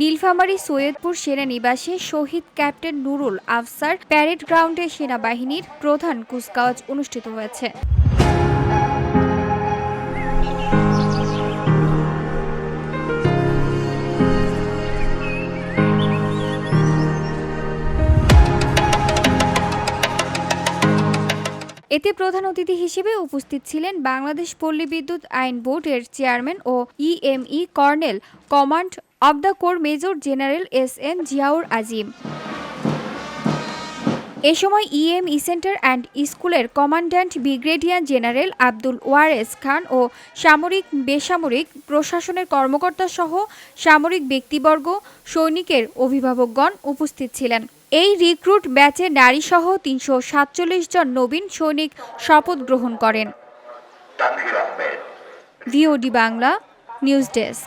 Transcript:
নীলফামারী সৈয়দপুর সেনানিবাসে শহীদ captain Nurul Afsar parade গ্রাউন্ডে সেনাবাহিনীর প্রধান কুচকাওয়াজ অনুষ্ঠিত হয়েছে। এতে প্রধান অতিথি হিসেবে উপস্থিত ছিলেন বাংলাদেশ পল্লী বিদ্যুৎ আইন বোর্ডের chairman O EME colonel command of the corps major general S M Ziaur Azim. এ সময় ইএম ই সেন্টার অ্যান্ড স্কুলের commandant brigadier general Abdul Wares Khan ও সামরিক বেসামরিক প্রশাসনের কর্মকর্তা সহ সামরিক ব্যক্তিবর্গ সৈনিকের অভিভাবকগণ উপস্থিত ছিলেন। এই রিক্রুট ব্যাচে নারীসহ তিনশো সাতচল্লিশ জন নবীন সৈনিক শপথ গ্রহণ করেন। VOD Bangla news desk.